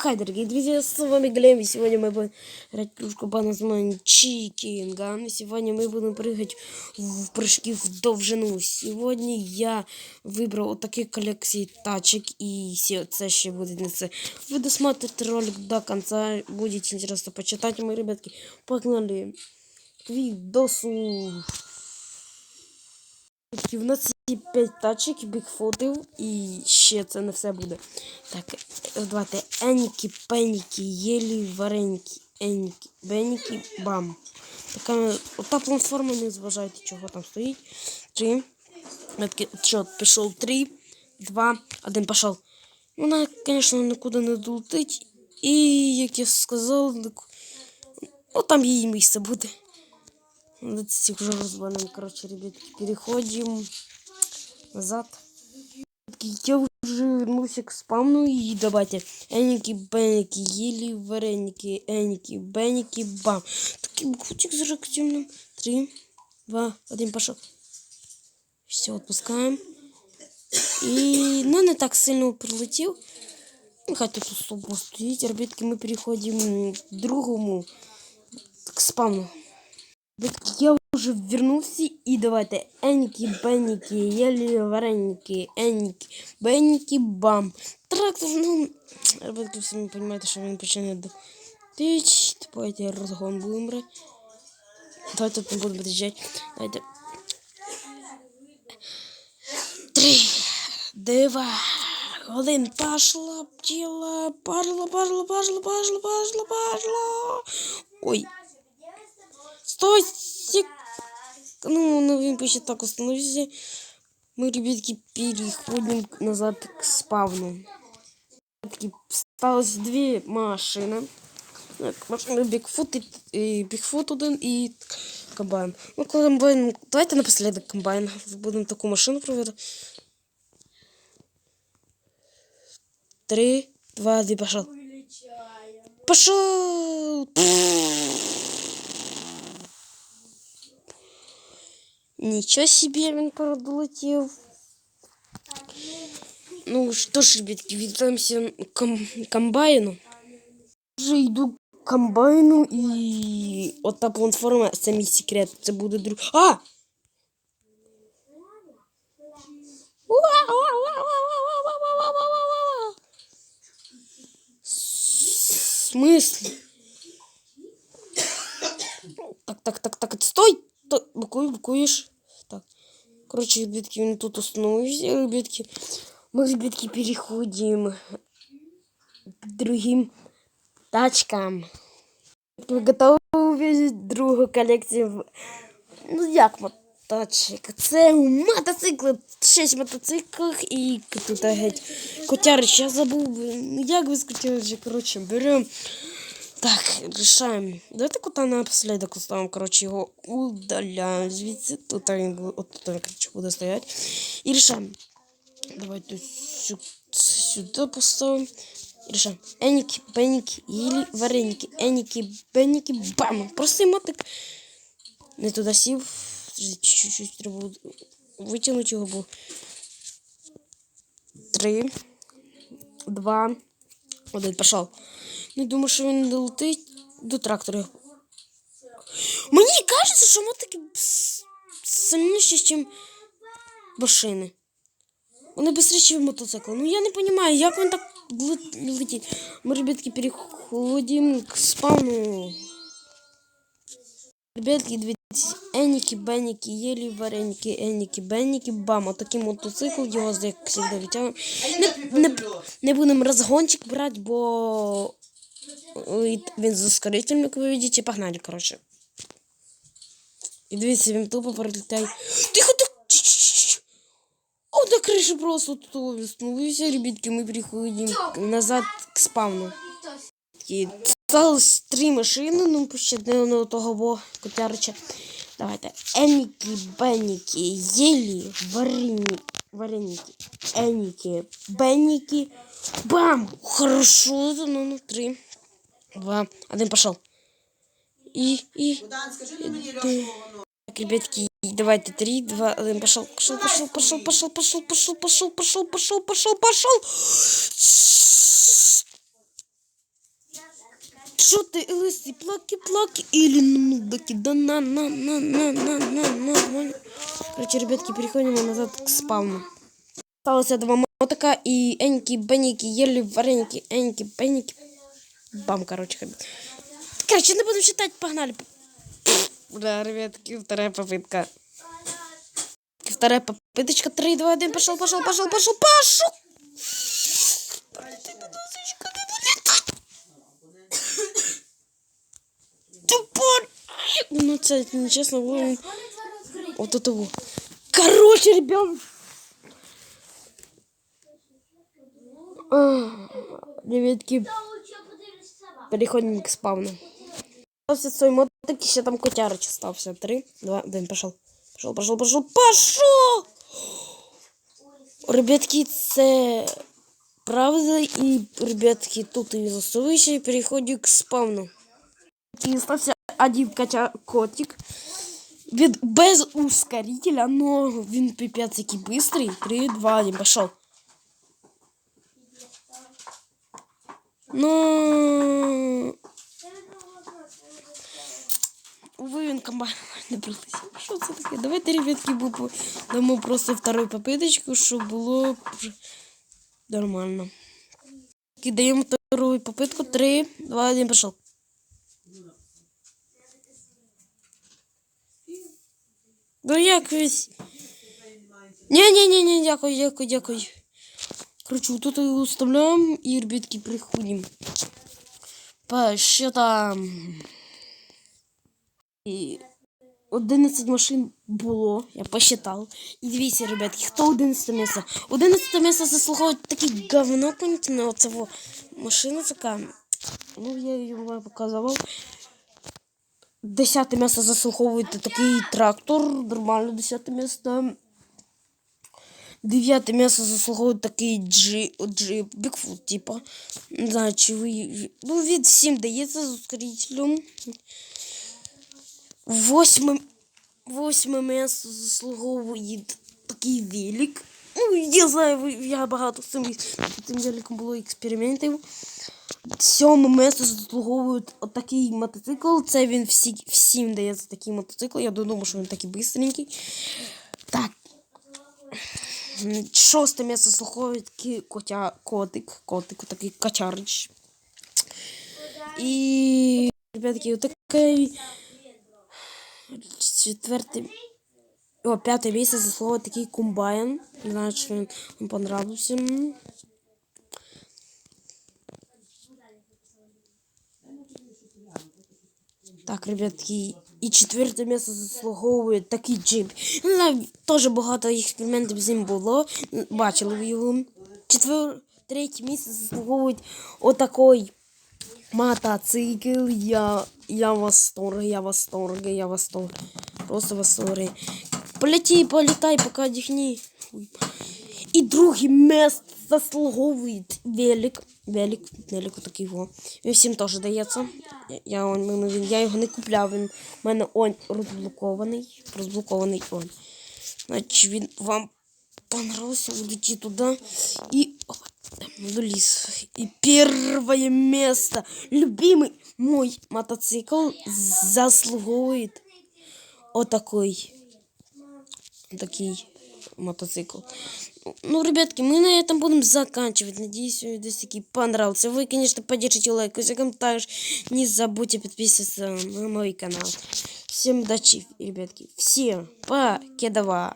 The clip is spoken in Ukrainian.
Хай, дорогие друзья, с вами Глеб, и сегодня мы будем играть кружку по названию Чикинга. И сегодня мы будем прыгать в прыжки в довжину. Сегодня я выбрал вот такие коллекции тачек, и все це ще буде на це. Ви досмотрите ролик до конца, будет интересно почитать, мои ребятки. Погнали к видосу. І в нас є 5 тачок, бігфотів і ще це не все буде. Так, давайте Еніки, пеніки, єлі, вареньки, еніки, беніки, бам. Така ота платформа, не зважайте, чого там стоїть. Три. Що, пішов три, два, один пішов. Вона, звісно, нікуди не долетить. І, як я сказав, ну, там її місце буде. Этих уже разбаним. Короче, ребятки, переходим назад. Я уже вернулся к спавну и давайте. Эники, беники, ели вареники, эники, беники, бам. Такий буквочек за активным. Три, два, один, пошел. Все, отпускаем. И, ну, не так сильно прилетів. Хотя тут особо стоїть. Ребятки, ми переходимо к другому, к спавну. Я уже вернулся и давайте Эники, Бенники, ели вареники, Эники, Бенники, бам. Трактор, ну, ребятки, самі розумієте, що він почне до тич. Давайте розгон будемо брати. Давайте не будемо під'їжджати. Давайте. Три, два, один, пошла, пчела, пошла, пошла, пошла, пошла, пошла, пошла. Ой, Стой! Сек... Ну, ну, він так остановился. Мы, ребятки, переходим назад к спавну. Осталось две машины. Машина Бигфут и, и Бигфут один и комбайн. Ну, комбайн. Давайте напоследок комбайн. Будем такую машину проверить. Три, два, один, пошел. Пошел! Нічого собі він продолетів. Ну що ж, ребятки, віддаємося ком комбайну. Вже йду к комбайну і от та платформа, це мій секрет. Це буде друг. А! Смысл? Так, так, так, так, стой! Букуй, букуешь. Короче, ребятки, он тут остановился, ребятки. Мы, ребятки, переходим к другим тачкам. Вы готовы увидеть другу коллекцію? Ну, як мотоцикл? Це мотоцикли, 6 мотоциклів і тут геть котярич, я забув, як ви скотярич, короче, берем. Так, решаем. Давайте кота напоследок оставим, короче, его удаляем звідси. Тут він буде, от тут він, короче, буде стоять. І решаем. Давайте сюди, поставим. І решаем. Еники, беники, или вареники. Еники, беники, бам! Простий мотик. Не туди сів. Чуть-чуть треба витягнути його, бо... Три, два, один, пішов. Не думаю, що він долетить до трактора. Мені кажеться, що мотики сильніші, ніж машини. Вони швидше мотоцикли. Ну я не розумію, як він так летить. Ми, ребятки, переходимо к спавну. Ребятки, дивіться, Еніки, Бенніки, єлі вареники, Еніки, Бенніки, бам. Отакий мотоцикл, його, як завжди, витягуємо. Не, не, не будемо розгончик брати, бо він з ускорителем, як ви бачите, погнали, коротше. І дивіться, він тупо пролітає. Тихо, тихо! О, до криші просто тут виснулися, ребятки, ми переходимо назад к спавну. осталось три машини, ну, ще одного того бо котярича. Давайте. Еніки, беніки, єлі, варені, вареники, еніки, беніки. Бам! Хорошо, ну, ну, три два, один пошел. И, и, Богдан, скажи мені розмову. так, ребятки, давайте три, два, один пошел, пошел, пошел, пошел, пошел, пошел, пошел, пошел, пошел, пошел, пошел, пошел. Що ти, лисий, плаки, плаки, или нудаки, да на, на, на, на, на, на, на. Короче, ребятки, переходим назад к спавну. Осталося два мотика и эньки, бенники, ели вареники, эньки, бенники. Бам, короче, ребят. Короче, не будем считать, погнали. Да, ребятки, вторая попытка. Вторая попыточка. 3, 2, 1, пошел, пошел, пошел, пошел, пошел. Тупой. Ну, це нечесно, він... Вот это вот. Короче, ребят. А, Ребятки, переходим к спавну. Остався свой мотик, ще там котярич остався. Три, два, один, пошел. Пошел, пошел, пошел, пошел! Ребятки, це правда. І, ребятки, тут і засовуючи, і переходю к спавну. І остався один котя... котик. Він без ускорителя, но він пипець який быстрый. Три, два, один, пошел. Ну... Увы, він комбайн не прилетів. Що це таке? Давайте, ребятки, бу- дамо просто вторую попыточку, щоб було вже нормально. Кидаємо вторую попытку. Три, два, один, пошел. Ну якось. Ні-ні-ні, дякую, дякую, дякую. Короче, вот тут и уставляем, и, ребятки, приходим. По счетам. І 11 машин було, я посчитав. І дивіться, ребятки, хто 11 місце? 11 місце заслуговує таке говно, понятно, оце во машина така. Ну, я її вам показував. 10 місце заслуговує такий трактор, нормально 10 місце. Дев'яте місце заслуговує такий джип, джип Бігфут, типа. Не знаю, чи ви... Ну, від 7 дається з ускорителем. Восьме, восьме місце заслуговує такий велик. Ну, я знаю, я багато з цим, цим великом було експериментів. Сьоме місце заслуговує отакий мотоцикл. Це він всі, всім дається такий мотоцикл. Я думаю, що він такий бистренький. Так. Шосте місце заслуговує такий котя, котик. Котик, такий качарич. І, ребятки, отакий четвертий. О, п'яте місце заслуговує такий комбайн. Не знаю, чи він вам понравився. Так, ребятки, і четверте місце заслуговує такий джип. Теж багато експериментів з ним було. Бачили ви його. Четвер... Третє місце заслуговує отакий мотоцикл. Я, я в восторге, я в восторге, я в восторге. Просто в восторге. Полети, полетай, пока дихни. І друге місце заслуговує велик. Велик, велик такий його. Він всім теж дається. Я, он, він- я його не купляв, він у мене он розблокований. Розблокований он. Значить, він вам понравился, улети туда и опа, там, в лес. И первое место. Любимый мой мотоцикл заслуговует о такой такий мотоцикл. Ну, ребятки, мы на этом будем заканчивать. Надеюсь, видосики понравился. Вы, конечно, поддержите лайк, также не забудьте подписываться на мой канал. Всем удачи, ребятки. Всем покедова.